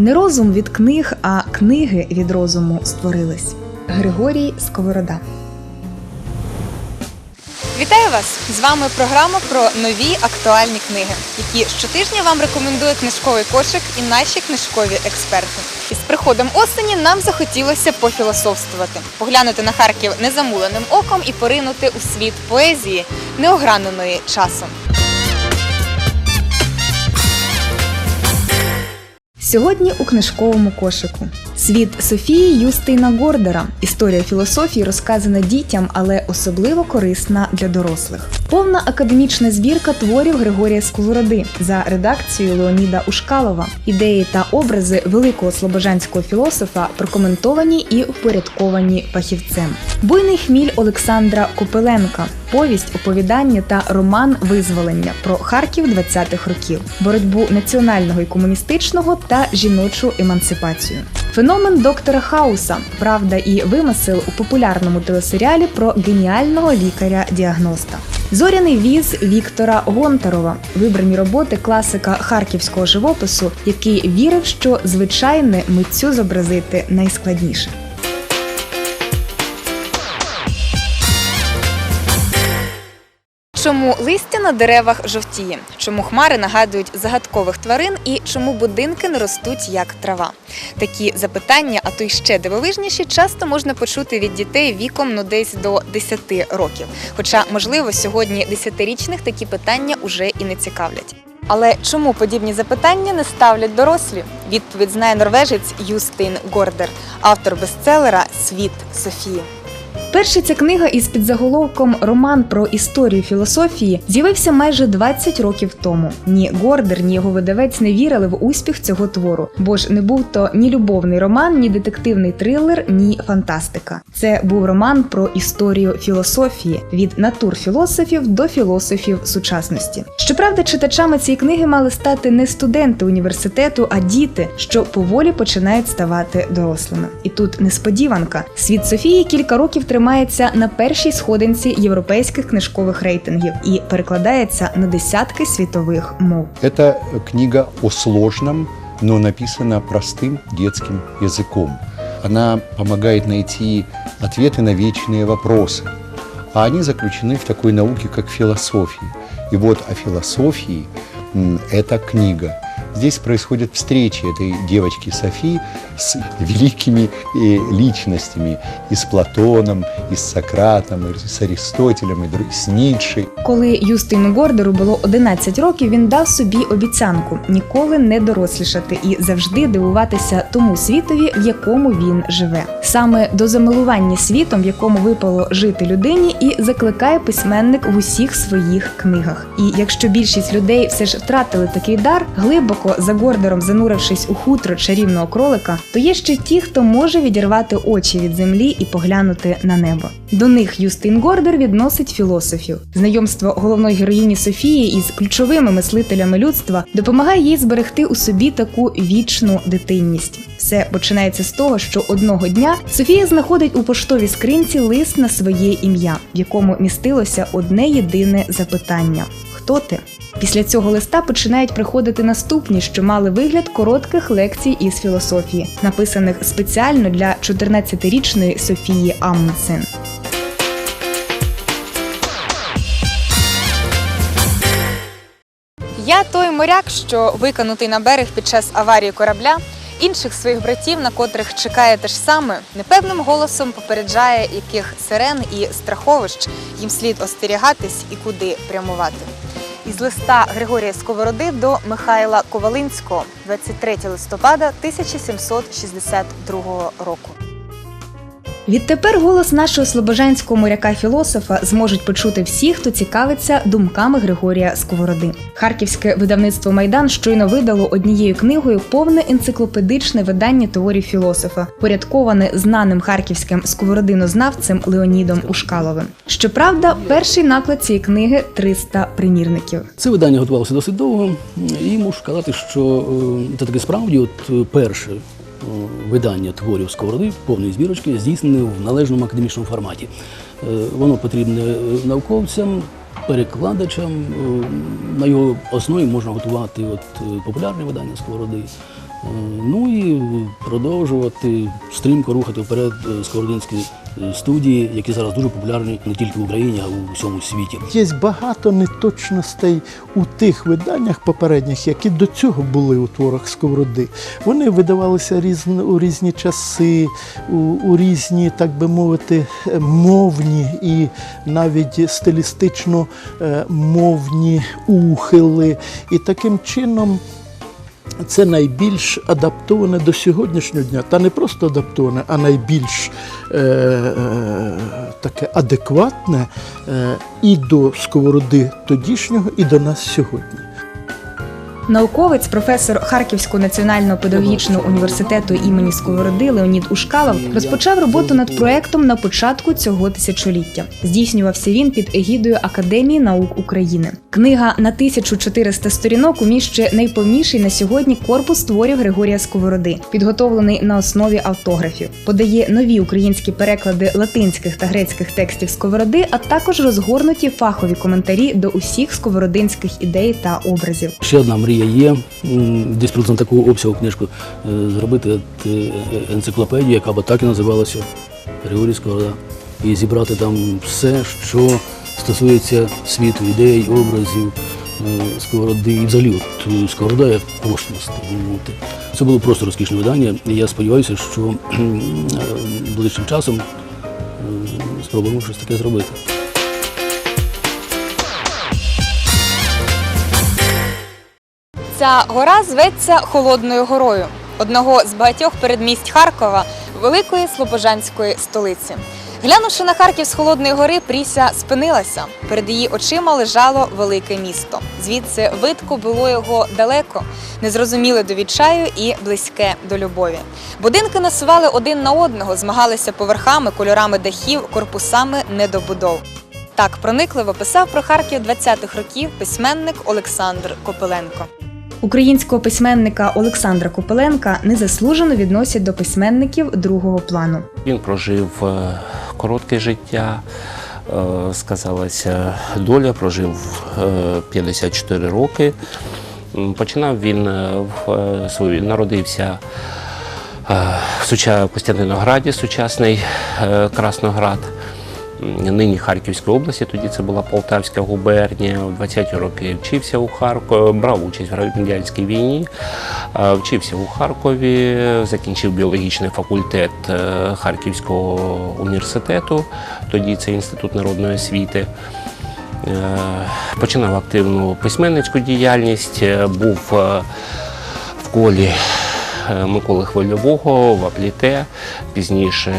Не розум від книг, а книги від розуму створились. Григорій Сковорода. Вітаю вас! З вами програма про нові актуальні книги, які щотижня вам рекомендує книжковий кошик і наші книжкові експерти. І з приходом осені нам захотілося пофілософствувати, поглянути на Харків незамуленим оком і поринути у світ поезії, неограненої часом. Сьогодні у книжковому кошику. Світ Софії Юстина Гордера. Історія філософії розказана дітям, але особливо корисна для дорослих. Повна академічна збірка творів Григорія Сковороди за редакцією Леоніда Ушкалова. Ідеї та образи великого слобожанського філософа прокоментовані і впорядковані фахівцем. Буйний хміль Олександра Копеленка. Повість, оповідання та роман Визволення про Харків 20-х років, боротьбу національного і комуністичного та жіночу емансипацію. Феномен доктора Хауса, правда і вимисел у популярному телесеріалі про геніального лікаря-діагноста. Зоряний віз Віктора Гонтарова, вибрані роботи класика харківського живопису, який вірив, що звичайне митцю зобразити найскладніше. Чому листя на деревах жовтіє? Чому хмари нагадують загадкових тварин і чому будинки не ростуть як трава? Такі запитання, а то й ще дивовижніші, часто можна почути від дітей віком ну десь до 10 років. Хоча, можливо, сьогодні 10-річних такі питання уже і не цікавлять. Але чому подібні запитання не ставлять дорослі? Відповідь знає норвежець Юстин Гордер, автор бестселера Світ Софії. Перша ця книга із підзаголовком Роман про історію філософії з'явився майже 20 років тому. Ні Гордер, ні його видавець не вірили в успіх цього твору, бо ж не був то ні любовний роман, ні детективний трилер, ні фантастика. Це був роман про історію філософії від натур філософів до філософів сучасності. Щоправда, читачами цієї книги мали стати не студенти університету, а діти, що поволі починають ставати дорослими. І тут несподіванка. Світ Софії кілька років тримається на першій сходинці європейських книжкових рейтингів і перекладається на десятки світових мов. Это книга о сложном, но написана простым детским языком. Она помогает найти ответы на вечные вопросы. А они заключены в такой науке, как философия. И вот о философии м, эта книга. Здесь происходят встречи этой девочки Софии с великими э, личностями. И с Платоном, и с Сократом, и с Аристотелем, дру- с Ницшей. Коли Юстину Гордеру було 11 років, він дав собі обіцянку ніколи не дорослішати і завжди дивуватися тому світові, в якому він живе. Саме до замилування світом, в якому випало жити людині, і закликає письменник в усіх своїх книгах. І якщо більшість людей все ж втратили такий дар, глибоко за Гордером занурившись у хутро чарівного кролика, то є ще ті, хто може відірвати очі від землі і поглянути на небо. До них Юстин Гордер відносить філософів. Знайомство головної героїні Софії із ключовими мислителями людства допомагає їй зберегти у собі таку вічну дитинність. Все починається з того, що одного дня Софія знаходить у поштовій скринці лист на своє ім'я, в якому містилося одне єдине запитання: Хто ти? Після цього листа починають приходити наступні, що мали вигляд коротких лекцій із філософії, написаних спеціально для 14-річної Софії Амундсен. Я той моряк, що викинутий на берег під час аварії корабля, інших своїх братів, на котрих чекає те ж саме, непевним голосом попереджає, яких сирен і страховищ їм слід остерігатись і куди прямувати. Із листа Григорія Сковороди до Михайла Ковалинського 23 листопада 1762 року. Відтепер голос нашого слобожанського моряка-філософа зможуть почути всі, хто цікавиться думками Григорія Сковороди. Харківське видавництво Майдан щойно видало однією книгою повне енциклопедичне видання творів філософа, порядковане знаним харківським сковородинознавцем Леонідом Ушкаловим. Щоправда, перший наклад цієї книги 300 примірників. Це видання готувалося досить довго, і мушу сказати, що е, це таки справді от перше видання творів Сковороди, повної збірочки, здійснене в належному академічному форматі. Е, Воно потрібне е, науковцям, перекладачам. е, На його основі можна готувати от популярне видання Сковороди, Ну і продовжувати стрімко рухати вперед е, сковородинські е, студії, які зараз дуже популярні не тільки в Україні, а й у всьому світі. Є багато неточностей у тих виданнях попередніх, які до цього були у творах Сковороди. Вони видавалися різн, у різні часи, у, у різні, так би мовити, е, мовні і навіть стилістично е, мовні ухили. І таким чином. Це найбільш адаптоване до сьогоднішнього дня, та не просто адаптоване, а найбільш е, е, таке адекватне е, і до сковороди тодішнього, і до нас сьогодні. Науковець, професор Харківського національного педагогічного університету імені Сковороди Леонід Ушкалов розпочав роботу над проектом на початку цього тисячоліття. Здійснювався він під егідою Академії наук України. Книга на 1400 сторінок уміщує найповніший на сьогодні корпус творів Григорія Сковороди, підготовлений на основі автографів, подає нові українські переклади латинських та грецьких текстів Сковороди, а також розгорнуті фахові коментарі до усіх сковородинських ідей та образів. Ще одна мрія є м, десь приблизно такого обсягу книжку е, зробити е, енциклопедію, яка б так і називалася Григорій Сковорода. І зібрати там все, що стосується світу, ідей, образів е, сковороди і взагалі от, сковорода як космос. Це було просто розкішне видання, і я сподіваюся, що ближчим часом спробуємо щось таке зробити. Ця гора зветься Холодною горою, одного з багатьох передмість Харкова, великої слобожанської столиці. Глянувши на Харків з Холодної гори, Пріся спинилася. Перед її очима лежало велике місто. Звідси видко було його далеко, незрозуміле до відчаю і близьке до любові. Будинки насували один на одного, змагалися поверхами, кольорами дахів, корпусами недобудов. Так проникливо писав про Харків 20-х років письменник Олександр Копиленко. Українського письменника Олександра Копеленка незаслужено відносять до письменників другого плану. Він прожив е, коротке життя, е, сказалася доля, прожив е, 54 роки. Починав він е, е, свою народився е, в Костянтинограді, сучасний е, Красноград. Нині Харківської області, тоді це була Полтавська губернія. У 20-ті роки вчився у Харкові, брав участь в радянській війні, е, вчився у Харкові, закінчив біологічний факультет е, Харківського університету, тоді це Інститут народної освіти. Е, Починав активну письменницьку діяльність, е, був е, в колі е, Миколи Хвильового, в Апліте, пізніше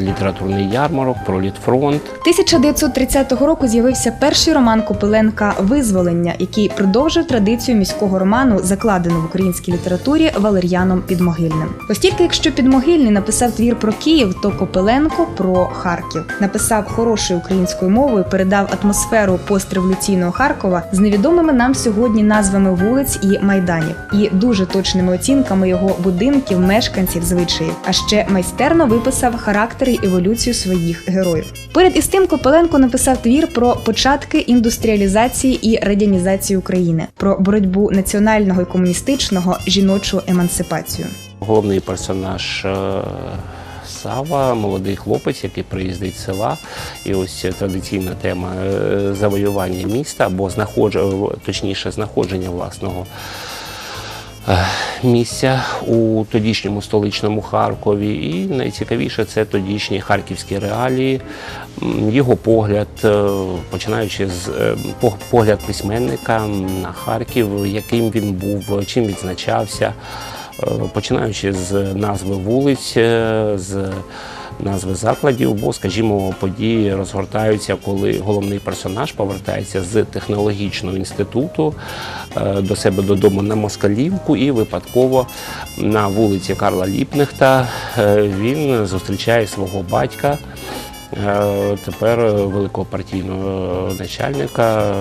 літературний ярмарок, Пролітфронт. 1930 року з'явився перший роман Копиленка Визволення, який продовжив традицію міського роману, закладену в українській літературі Валер'яном Підмогильним. Оскільки, якщо Підмогильний написав твір про Київ, то Копиленко про Харків написав хорошою українською мовою, передав атмосферу постреволюційного Харкова з невідомими нам сьогодні назвами вулиць і майданів, і дуже точними оцінками його будинків, мешканців, звичаїв. А ще майстерно виписав характер і еволюцію своїх героїв. Поряд із тим Копеленко написав твір про початки індустріалізації і радянізації України, про боротьбу національного і комуністичного жіночу емансипацію. Головний персонаж е, Сава, молодий хлопець, який приїздить з села. І ось традиційна тема е, завоювання міста або знаходження, точніше, знаходження власного місця у тодішньому столичному Харкові. І найцікавіше це тодішні харківські реалії, його погляд, е, починаючи з е, погляд письменника на Харків, яким він був, чим відзначався. Е, починаючи з назви вулиць, е, з назви закладів, бо, скажімо, події розгортаються, коли головний персонаж повертається з технологічного інституту е, до себе додому на Москалівку, і випадково на вулиці Карла Ліпнехта е, він зустрічає свого батька. е, Тепер великого партійного начальника